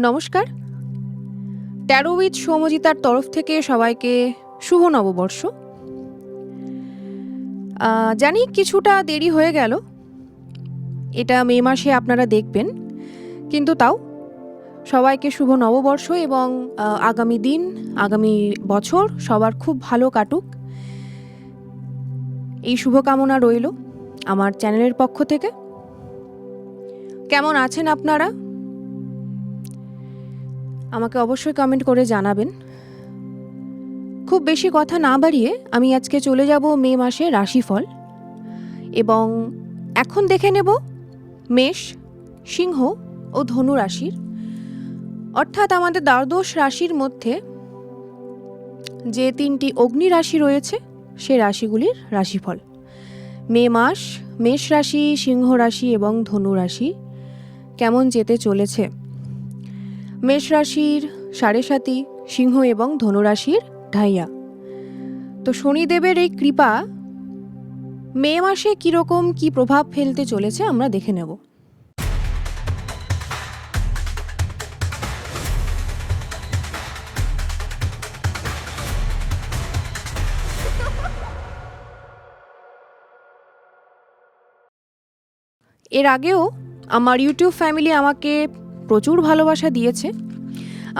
নমস্কার। Taro with সৌমজিতার তরফ থেকে সবাইকে শুভ নববর্ষ। জানি কিছুটা দেরি হয়ে গেল। এটা মে মাসে আপনারা দেখবেন। কিন্তু তাও সবাইকে শুভ নববর্ষ এবং আগামী দিন, আগামী বছর সবার খুব ভালো কাটুক। এই শুভকামনা রইল আমার চ্যানেলের পক্ষ থেকে। কেমন আছেন আপনারা? আমাকে অবশ্যই কমেন্ট করে জানাবেন। খুব বেশি কথা না বাড়িয়ে আমি আজকে চলে যাব মে মাসে রাশিফল। এবং এখন দেখে নেব মেষ, সিংহ ও ধনু রাশির। অর্থাৎ আমাদের দ্বাদশ রাশির মধ্যে যে তিনটি অগ্নি রাশি রয়েছে, সে রাশিগুলির রাশিফল। মে মাস, মেষ রাশি, সিংহ রাশি এবং ধনু রাশি কেমন যেতে চলেছে? মেষ রাশির সাড়ে সাতি, সিংহ এবং ধনুরাশির ঢাইয়া। তো শনিদেবের এই কৃপা মে মাসে কীরকম কি প্রভাব ফেলতে চলেছে আমরা দেখে নেব। এর আগেও আমার ইউটিউব ফ্যামিলি আমাকে প্রচুর ভালোবাসা দিয়েছে।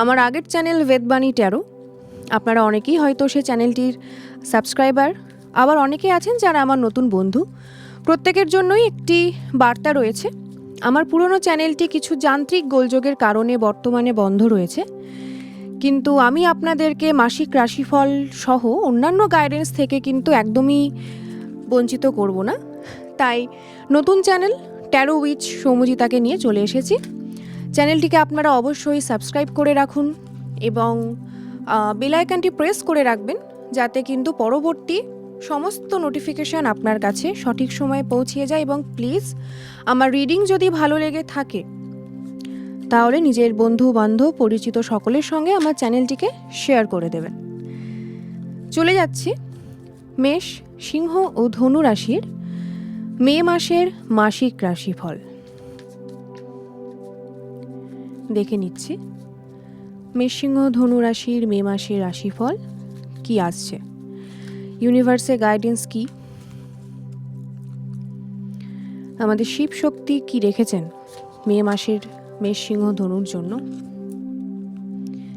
আমার আগের চ্যানেল বেদবাণী ট্যারো, আপনারা অনেকেই হয়তো সে চ্যানেলটির সাবস্ক্রাইবার, আবার অনেকে আছেন যারা আমার নতুন বন্ধু। প্রত্যেকের জন্যই একটি বার্তা রয়েছে। আমার পুরনো চ্যানেলটি কিছু যান্ত্রিক গোলযোগের কারণে বর্তমানে বন্ধ রয়েছে। কিন্তু আমি আপনাদেরকে মাসিক রাশিফল সহ অন্যান্য গাইডেন্স থেকে কিন্তু একদমই বঞ্চিত করব না। তাই নতুন চ্যানেল ট্যারো উইচ সৌমজিতাকে নিয়ে চলে এসেছি। চ্যানেলটিকে আপনারা অবশ্যই সাবস্ক্রাইব করে রাখুন এবং বেল আইকনটি প্রেস করে রাখবেন যাতে কিন্তু পরবর্তী সমস্ত নোটিফিকেশান আপনার কাছে সঠিক সময়ে পৌঁছিয়ে যায় এবং প্লিজ আমার রিডিং যদি ভালো লেগে থাকে, তাহলে নিজের বন্ধু, বান্ধব, পরিচিত সকলের সঙ্গে আমার চ্যানেলটিকে শেয়ার করে দেবেন। চলে যাচ্ছি মেষ, সিংহ ও ধনু রাশির মে মাসের মাসিক রাশিফল। দেখে নিচ্ছি। মেষসিংহ ধনু রাশির মে মাসের রাশিফল কি আসছে? ইউনিভার্সে গাইডেন্স কি? আমাদের শিব শক্তি কি রেখেছেন মে মাসের মেষ সিংহ, ধনুর জন্য?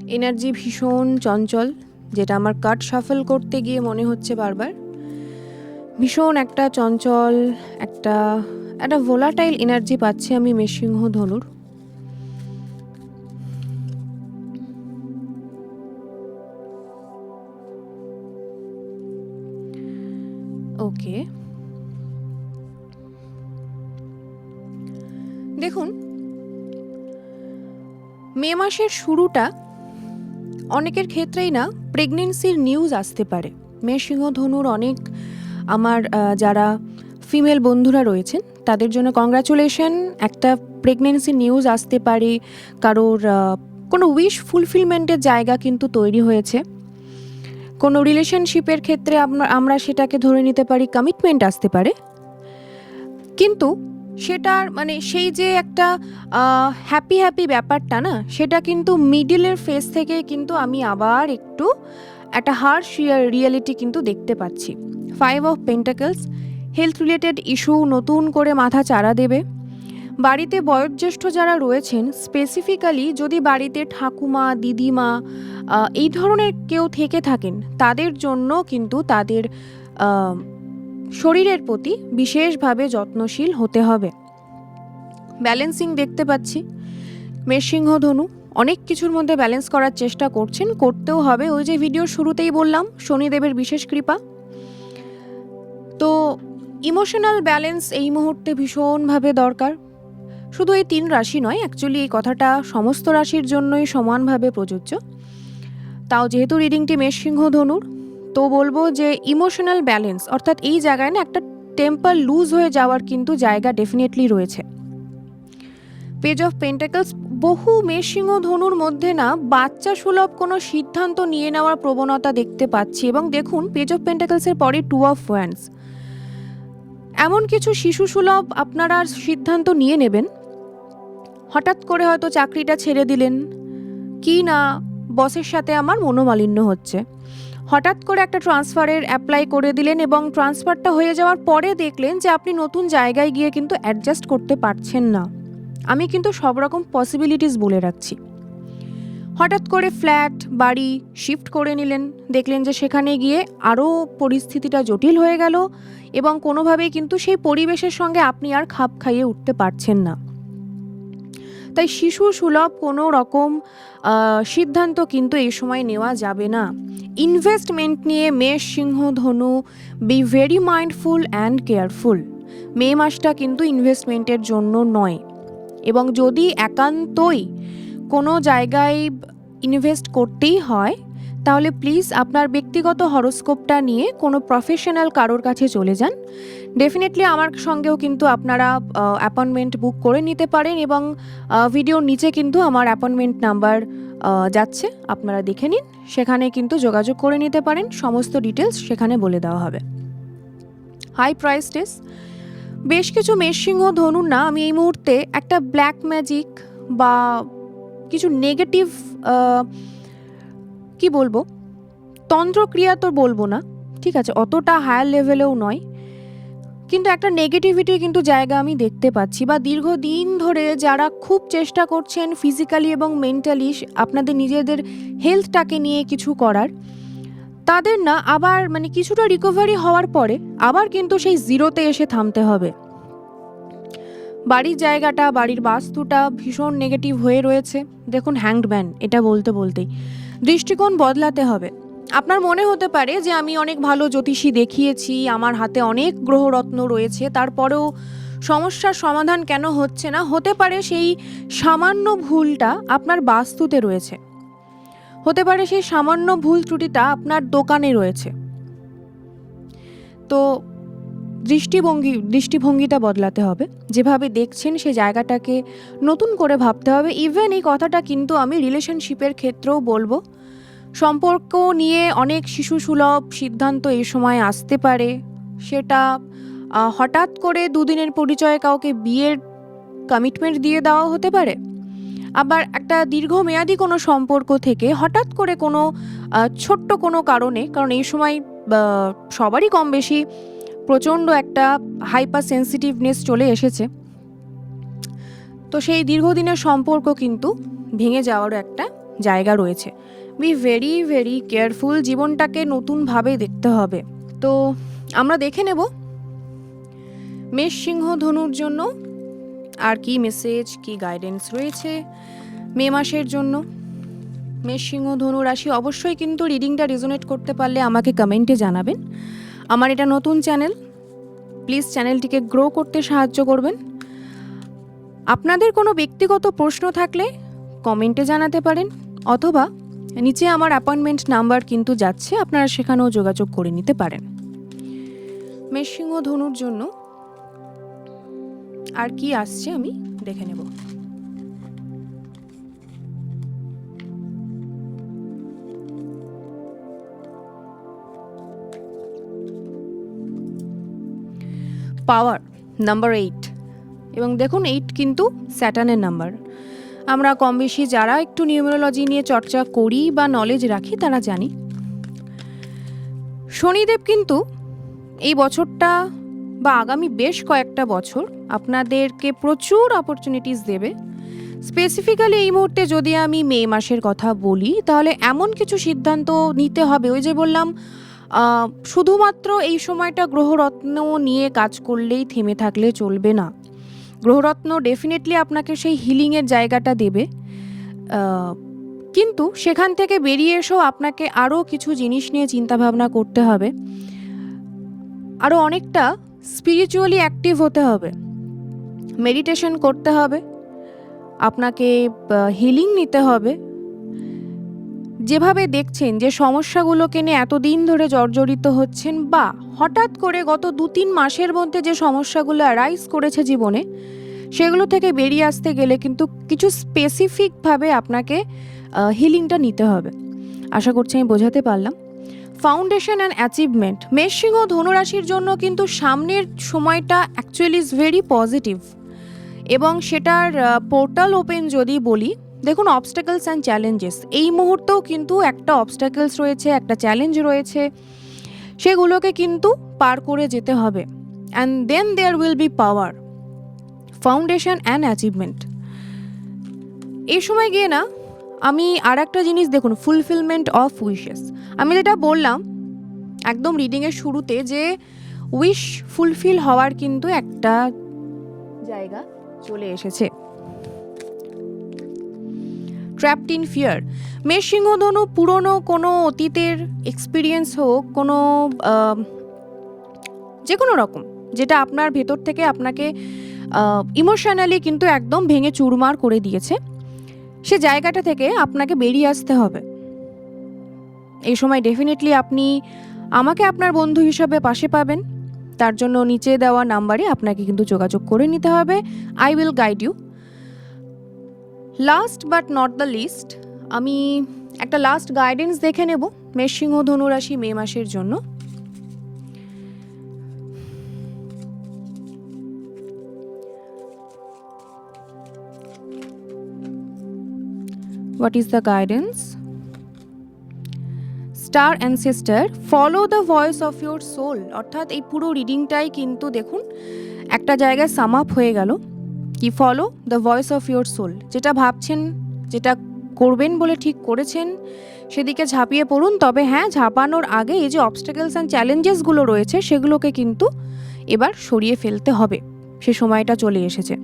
এনার্জি ভীষণ চঞ্চল, যেটা আমার কাট সাফল করতে গিয়ে মনে হচ্ছে বারবার। ভীষণ একটা চঞ্চল, একটা একটা ভোলাটাইল এনার্জি পাচ্ছি আমি মেষসিংহ ধনুর। ওকে। দেখুন, মে মাসের শুরুটা অনেকের ক্ষেত্রেই না প্রেগনেন্সির নিউজ আসতে পারে। মে সিংহ ধনুর অনেক আমার যারা ফিমেল বন্ধুরা রয়েছেন, তাদের জন্য কংগ্রাচুলেশন একটা প্রেগনেন্সি নিউজ আসতে পারে, কারোর কোনো উইশ ফুলফিলমেন্টের জায়গা কিন্তু তৈরি হয়েছে। কোনো রিলেশনশিপের ক্ষেত্রে আমরা সেটাকে ধরে নিতে পারি কমিটমেন্ট আসতে পারে। কিন্তু সেটার মানে সেই যে একটা হ্যাপি হ্যাপি ব্যাপারটা না, সেটা কিন্তু মিডিলের ফেস থেকে কিন্তু আমি আবার একটু একটা হার্শ রিয়েলিটি কিন্তু দেখতে পাচ্ছি। Five of pentacles health related issue নতুন করে মাথা চারা দেবে। বাড়িতে বয়োজ্যেষ্ঠ যারা রয়েছেন স্পেসিফিক্যালি যদি বাড়িতে ঠাকুমা, দিদিমা এই ধরনের কেউ থেকে থাকেন, তাদের জন্য কিন্তু তাদের শরীরের প্রতি বিশেষভাবে যত্নশীল হতে হবে। ব্যালেন্সিং দেখতে পাচ্ছি। মেষসিংহ, ধনু, অনেক কিছুর মধ্যে ব্যালেন্স করার চেষ্টা করছেন, করতেও হবে। ওই যে ভিডিওর শুরুতেই বললাম, শনিদেবের বিশেষ কৃপা। তো ইমোশনাল ব্যালেন্স এই মুহূর্তে ভীষণভাবে দরকার। শুধু এই তিন রাশি নয় অ্যাকচুয়ালি এই কথাটা সমস্ত রাশির জন্যই সমানভাবে প্রযোজ্য। তাও যেহেতু রিডিংটি মেষ সিংহ ধনুর, তো বলব যে ইমোশনাল ব্যালেন্স অর্থাৎ এই জায়গায় না একটা টেম্পার লুজ হয়ে যাওয়ার কিন্তু জায়গা ডেফিনেটলি রয়েছে। পেজ অফ পেন্টাকলস বহু মেষ সিংহ ধনুর মধ্যে না বাচ্চা সুলভ কোনো সিদ্ধান্ত নিয়ে নেওয়ার প্রবণতা দেখতে পাচ্ছি এবং দেখুন পেজ অফ পেন্টাকলসের পরে টু অফ ওয়ান্স এমন কিছু শিশু সুলভ আপনারা সিদ্ধান্ত নিয়ে নেবেন। হঠাৎ করে হয়তো চাকরিটা ছেড়ে দিলেন। কি না, বসের সাথে আমার মনোমালিন্য হচ্ছে। হঠাৎ করে একটা ট্রান্সফারের অ্যাপ্লাই করে দিলেন এবং ট্রান্সফারটা হয়ে যাওয়ার পরে দেখলেন যে আপনি নতুন জায়গায় গিয়ে কিন্তু অ্যাডজাস্ট করতে পারছেন না। আমি কিন্তু সব রকম পসিবিলিটিস বলে রাখছি। হঠাৎ করে ফ্ল্যাট, বাড়ি শিফট করে নিলেন। দেখলেন যে সেখানে গিয়ে আরও পরিস্থিতিটা জটিল হয়ে গেল এবং কোনোভাবেই কিন্তু সেই পরিবেশের সঙ্গে আপনি আর খাপ খাইয়ে উঠতে পারছেন না। তাই শিশু সুলভ কোনো রকম সিদ্ধান্ত কিন্তু এই সময় নেওয়া যাবে না। ইনভেস্টমেন্ট নিয়ে মেষ, সিংহ, ধনু be very mindful and careful May মাসটা কিন্তু ইনভেস্টমেন্টের জন্য নয়। এবং যদি একান্তই কোনো জায়গায় ইনভেস্ট করতেই হয় তাহলে প্লিজ আপনার ব্যক্তিগত হরোস্কোপটা নিয়ে কোনো প্রফেশনাল কারোর কাছে চলে যান। ডেফিনেটলি আমার সঙ্গেও কিন্তু আপনারা অ্যাপয়েন্টমেন্ট বুক করে নিতে পারেন এবং ভিডিওর নিচে কিন্তু আমার অ্যাপয়েন্টমেন্ট নাম্বার যাচ্ছে, আপনারা দেখে নিন। সেখানে কিন্তু যোগাযোগ করে নিতে পারেন, সমস্ত ডিটেলস সেখানে বলে দেওয়া হবে। হাই প্রাইস টেস বেশ কিছু মেষসিংহ ধনুর না, আমি এই মুহূর্তে একটা ব্ল্যাক ম্যাজিক বা কিছু নেগেটিভ কি বলব? তন্ত্রক্রিয়া তো বলব না, ঠিক আছে, অতটা হায়ার লেভেলেও নয়। কিন্তু একটা নেগেটিভিটির কিন্তু জায়গা আমি দেখতে পাচ্ছি বা দীর্ঘদিন ধরে যারা খুব চেষ্টা করছেন ফিজিক্যালি এবং মেন্টালি আপনাদের নিজেদের হেলথটাকে নিয়ে কিছু করার, তাদের না আবার মানে কিছুটা রিকভারি হওয়ার পরে আবার কিন্তু সেই জিরোতে এসে থামতে হবে। বাড়ির জায়গাটা, বাড়ির বাস্তুটা ভীষণ নেগেটিভ হয়ে রয়েছে। দেখুন হ্যাংড ম্যান এটা বলতে বলতেই। দৃষ্টিকোণ বদলাতে হবে। আপনার মনে হতে পারে যে আমি অনেক ভালো জ্যোতিষী দেখিয়েছি, আমার হাতে অনেক গ্রহরত্ন রয়েছে, তারপরেও সমস্যার সমাধান কেন হচ্ছে না? হতে পারে সেই সামান্য ভুলটা আপনার বাস্তুতে রয়েছে। হতে পারে সেই সামান্য ভুল ত্রুটিটা আপনার দোকানে রয়েছে। তো দৃষ্টিভঙ্গি, দৃষ্টিভঙ্গিটা বদলাতে হবে। যেভাবে দেখছেন সে জায়গাটাকে নতুন করে ভাবতে হবে। ইভেন এই কথাটা কিন্তু আমি রিলেশনশিপের ক্ষেত্রেও বলব। সম্পর্ক নিয়ে অনেক শিশু সুলভ সিদ্ধান্ত এই সময় আসতে পারে। সেটা হঠাৎ করে দুদিনের পরিচয়ে কাউকে বিয়ের কমিটমেন্ট দিয়ে দেওয়া হতে পারে। আবার একটা দীর্ঘমেয়াদী কোনো সম্পর্ক থেকে হঠাৎ করে কোনো ছোট্ট কোনো কারণে, কারণ এই সময় সবারই কম বেশি প্রচণ্ড একটা হাইপার সেন্সিটিভনেস চলে এসেছে। তো সেই দীর্ঘদিনের সম্পর্ক কিন্তু ভেঙে যাওয়ারও একটা জায়গা রয়েছে। বি ভেরি ভেরি কেয়ারফুল জীবনটাকে নতুনভাবে দেখতে হবে। তো আমরা দেখে নেব মেষ সিংহ ধনুর জন্য আর কি মেসেজ কি গাইডেন্স রয়েছে মে মাসের জন্য। মেষ সিংহ ধনু রাশি অবশ্যই কিন্তু রিডিংটা রেজোনেট করতে পারলে আমাকে কমেন্টে জানাবেন। আমার এটা নতুন চ্যানেল। প্লিজ চ্যানেলটিকে গ্রো করতে সাহায্য করবেন। আপনাদের কোনো ব্যক্তিগত প্রশ্ন থাকলে কমেন্টে জানাতে পারেন, অথবা নিচে আমার অ্যাপয়েন্টমেন্ট নাম্বার কিন্তু যাচ্ছে, আপনারা সেখানেও যোগাযোগ করে নিতে পারেন। মেষসিংহ ধনুর জন্য আর কি আসছে আমি দেখে নেব। পাওয়ার নাম্বার এইট এবং দেখুন এইট কিন্তু স্যাটার্নের নাম্বার আমরা কম বেশি যারা একটু নিউমেরোলজি নিয়ে চর্চা করি বা নলেজ রাখি, তারা জানি। শনিদেব কিন্তু এই বছরটা বা আগামী বেশ কয়েকটা বছর আপনাদেরকে প্রচুর অপরচুনিটিস দেবে। স্পেসিফিক্যালি এই মুহূর্তে যদি আমি মে মাসের কথা বলি, তাহলে এমন কিছু সিদ্ধান্ত নিতে হবে। ওই যে বললাম শুধুমাত্র এই সময়টা গ্রহরত্ন নিয়ে কাজ করলেই থেমে থাকলে চলবে না। গ্রহরত্ন ডেফিনেটলি আপনাকে সেই হিলিংয়ের জায়গাটা দেবে। কিন্তু সেখান থেকে বেরিয়ে এসেও আপনাকে আরও কিছু জিনিস নিয়ে চিন্তাভাবনা করতে হবে। আরও অনেকটা স্পিরিচুয়ালি অ্যাক্টিভ হতে হবে। মেডিটেশন করতে হবে। আপনাকে হিলিং নিতে হবে। যেভাবে দেখছেন যে সমস্যাগুলোকে নিয়ে এতদিন ধরে জর্জরিত হচ্ছেন বা হঠাৎ করে গত দু তিন মাসের মধ্যে যে সমস্যাগুলো অ্যারাইজ করেছে জীবনে, সেগুলো থেকে বেরিয়ে আসতে গেলে কিন্তু কিছু স্পেসিফিকভাবে আপনাকে হিলিংটা নিতে হবে। আশা করছি আমি বোঝাতে পারলাম। ফাউন্ডেশন অ্যান্ড অ্যাচিভমেন্ট মেষসিংহ ধনুরাশির জন্য কিন্তু সামনের সময়টা অ্যাকচুয়ালি ইজ ভেরি পজিটিভ এবং সেটার পোর্টাল ওপেন যদি বলি দেখুন অবস্টাকলস অ্যান্ড চ্যালেঞ্জেস এই মুহূর্তেও কিন্তু একটা অবস্টাকলস রয়েছে, একটা চ্যালেঞ্জ রয়েছে। সেগুলোকে কিন্তু পার করে যেতে হবে। And then there will be power foundation and achievement এই সময় গিয়ে না, আমি আর একটা জিনিস দেখুন ফুলফিলমেন্ট অফ উইশেস আমি যেটা বললাম, একদম রিডিংয়ের শুরুতে যে উইশ ফুলফিল হওয়ার কিন্তু একটা জায়গা চলে এসেছে। ট্র্যাপড ইন ফিয়ার মেষ সিংহধনু পুরনো কোনো অতীতের এক্সপিরিয়েন্স হোক, কোনো যে কোনো রকম, যেটা আপনার ভেতর থেকে আপনাকে ইমোশনালি কিন্তু একদম ভেঙে চুরমার করে দিয়েছে, সে জায়গাটা থেকে আপনাকে বেরিয়ে আসতে হবে। এই সময় ডেফিনেটলি আপনি আমাকে আপনার বন্ধু হিসাবে পাশে পাবেন, তার জন্য নিচে দেওয়া নাম্বারে আপনাকে কিন্তু যোগাযোগ করে নিতে হবে। I will guide you last but not the least আমি একটা লাস্ট গাইডেন্স দেখে নেব, মেষ, সিংহ, ধনুরাশি, মে মাসের জন্য। What is the guidance? Star ancestor follow the voice of your soul অর্থাৎ এই পুরো রিডিংটাই কিন্তু দেখুন, একটা জায়গায় সাম আপ হয়ে গেল। কি follow the voice of your soul যেটা ভাবছেন, যেটা করবেন বলে ঠিক করেছেন, সেদিকে ঝাঁপিয়ে পড়ুন। তবে হ্যাঁ ঝাঁপানোর আগে এই যে অবস্টাকেলস অ্যান্ড চ্যালেঞ্জেসগুলো রয়েছে, সেগুলোকে কিন্তু এবার সরিয়ে ফেলতে হবে। সে সময়টা চলে এসেছে।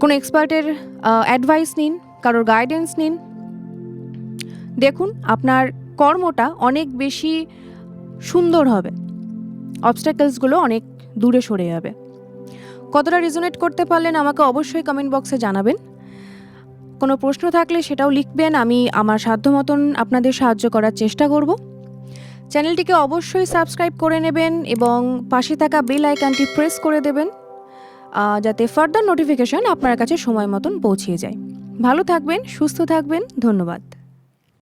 কোনো এক্সপার্টের অ্যাডভাইস নিন, কারোর গাইডেন্স নিন। দেখুন, আপনার কর্মটা অনেক বেশি সুন্দর হবে। অবস্টাকেলসগুলো অনেক দূরে সরে যাবে। কতটা রেজোনেট করতে পারলেন আমাকে অবশ্যই কমেন্ট বক্সে জানাবেন। কোনো প্রশ্ন থাকলে সেটাও লিখবেন, আমি আমার সাধ্য মতন আপনাদের সাহায্য করার চেষ্টা করব। চ্যানেলটিকে অবশ্যই সাবস্ক্রাইব করে নেবেন এবং পাশে থাকা বেল আইকনটি প্রেস করে দেবেন যাতে ফার্দার নোটিফিকেশন আপনার কাছে সময় মতন পৌঁছিয়ে যায়। ভালো থাকবেন, সুস্থ থাকবেন, ধন্যবাদ।